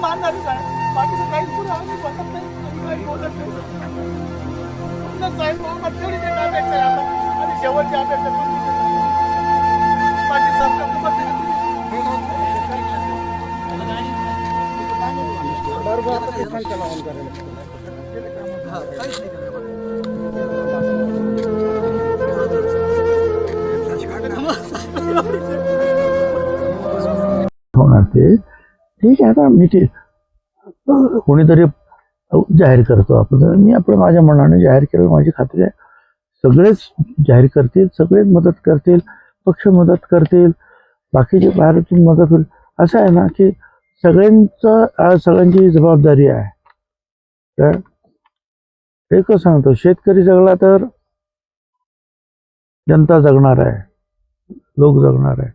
मानणारच आहे. बाकीचं काही पुढे आम्ही बघत नाही, आम्ही काही बोलत नाही. साहेब आम्हाला तेवढीच एक अपेक्षा आहे आता. आणि शेवटची अपेक्षा तुमचीच बाकी सरकार तुम्हाला होणार ते. ठीक आहे आता मी ते कोणीतरी जाहीर करतो आपण. मी आपलं माझ्या मनाने जाहीर केलं माझी खात्री आहे. सगळेच जाहीर करतील सगळेच मदत करतील पक्ष मदत करतील बाकीचे बाहेरतून मदत होईल. असं आहे ना की सगळ्यांचं सगळ्यांची जबाबदारी आहे. तर एकच सांगतो शेतकरी जगला तर जनता जगणार आहे लोक जगणार आहे.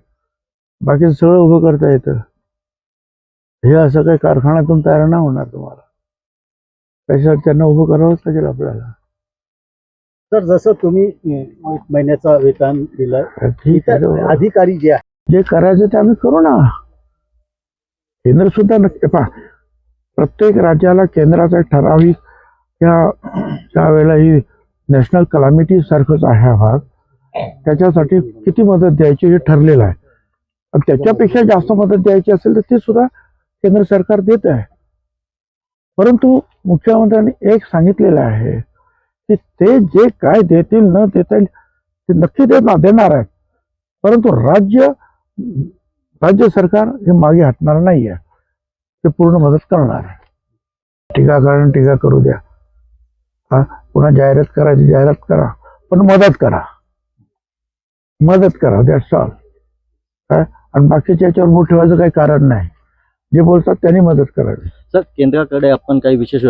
बाकी सगळं उभं करता येतं. हे असं काही कारखान्यातून तयार नाही होणार तुम्हाला. त्याच्यासाठी त्यांना उभं करावंच लागेल आपल्याला. सर जसं तुम्ही एक महिन्याचा वेतन दिलं ठीक आहे. अधिकारी जे आहेत. जे करायचं ते आम्ही करू ना. केंद्र सुद्धा नक्की पहा. प्रत्येक राज्याला केंद्राचा ठराविक त्या त्यावेळेला ही नॅशनल कलामिटी सारखंच आहे हा भाग. त्याच्यासाठी किती मदत द्यायची हे ठरलेलं आहे. त्याच्यापेक्षा जास्त मदत द्यायची असेल तर ती सुद्धा केंद्र सरकार देत आहे. परंतु मुख्यमंत्र्यांनी एक सांगितलेलं आहे की ते जे काय देतील न देता येईल ते नक्की देणार देणार आहेत. परंतु राज्य राज्य सरकार हे मागे हटणार नाही आहे ते पूर्ण मदत करणार आहे. टीकाकरण टीका करू द्या. हा पुन्हा जाहिरात करायची जाहिरात करा. पण मदत करा. मदत करा दॅट्स ऑल काय आणि बाकीच्या याच्यावर मूठ ठेवायचं काही कारण नाही. जे बोलतात त्यांनी मदत करावी. सर केंद्राकडे आपण काही विशेष